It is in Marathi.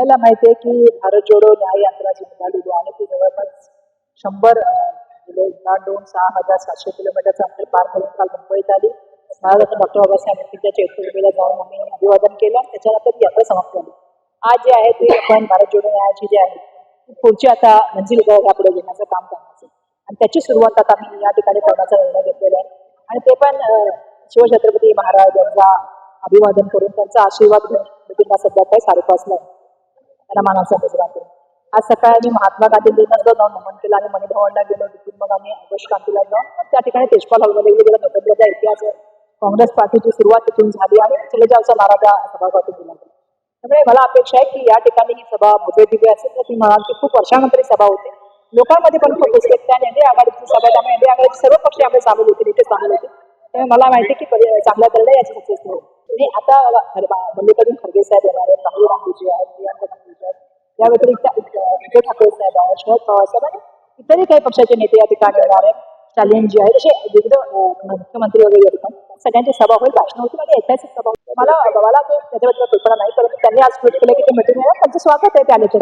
आपल्याला माहिती आहे की भारत जोडो न्याय यात्रा जी निघालेली आणि ती जवळपास शंभर दोन सहा हजार सातशे किलोमीटरचा अंतर पार करून काल मुंबईत आली. महाराष्ट्र डॉक्टर बाबासाहेब आंबेडकरच्या चैत्यभूमीला जाऊन आम्ही अभिवादन केलं. त्याच्यानंतर ती यात्रा समाप्त झाली. आज जे आहे ते आपण भारत जोडो न्यायाची जी आहे ती पुढची आता मंजिल यापुढे घेण्याचं काम करण्याचं आणि त्याची सुरुवात आता मी या ठिकाणी करण्याचा निर्णय घेतलेला आहे. आणि ते पण शिवछत्रपती महाराज यांचा अभिवादन करून त्यांचा आशीर्वाद घेऊन मिटिंगला सध्या काही साडेपाचला आहे. त्याला मानाचा मुजरा केला आज सकाळी आम्ही महात्मा गांधींना जाऊन नमन केलं आणि मणिभवनला गेलो. तिथून मग आम्ही ऑगस्ट क्रांतीला जाऊन मग त्या ठिकाणी तेजपाल हॉलला वेगवेगळ्या नेतृत्वाचा इतिहास काँग्रेस पार्टीची सुरुवात तिथून झाली आणि चले जावचा नारा त्या सभागृहातून दिला. गेला त्यामुळे मला अपेक्षा आहे की या ठिकाणी ही सभा भव्य दिव्य असेल तर ती म्हणाल की खूप वर्षानंतर ही सभा होते. लोकांमध्ये पण खूप उत्सुकता आहे आणि एनडीए आघाडीची सभा आहे. त्यामुळे एनडीए आघाडीचे सर्व पक्ष यामध्ये सामील होते इथे सामील होते. त्यामुळे मला माहिती की परि- चांगल्या तऱ्हेने याची सक्सेस होईल. आणि आता मल्लिकार्जुन खरगे साहेब येणार आहेत राहुल गांधीजी या व्यतिरिक्त उद्धव ठाकरे साहेब आहेत शरद पवार साहेब आणि इतरही काही पक्षाचे नेते या ठिकाणी येणार आहेत. स्टॅलियनजी आहेत असे विविध मुख्यमंत्री वगैरे या ठिकाणी सगळ्यांची सभा होईल. भाषण होतील आणि ऐतिहासिक सभा होईल. मला मला ते त्याच्याबद्दल कल्पना नाही परंतु त्यांनी आज ट्विट केलं की ते मिटिंग त्यांचं स्वागत आहे त्या आल्याच्या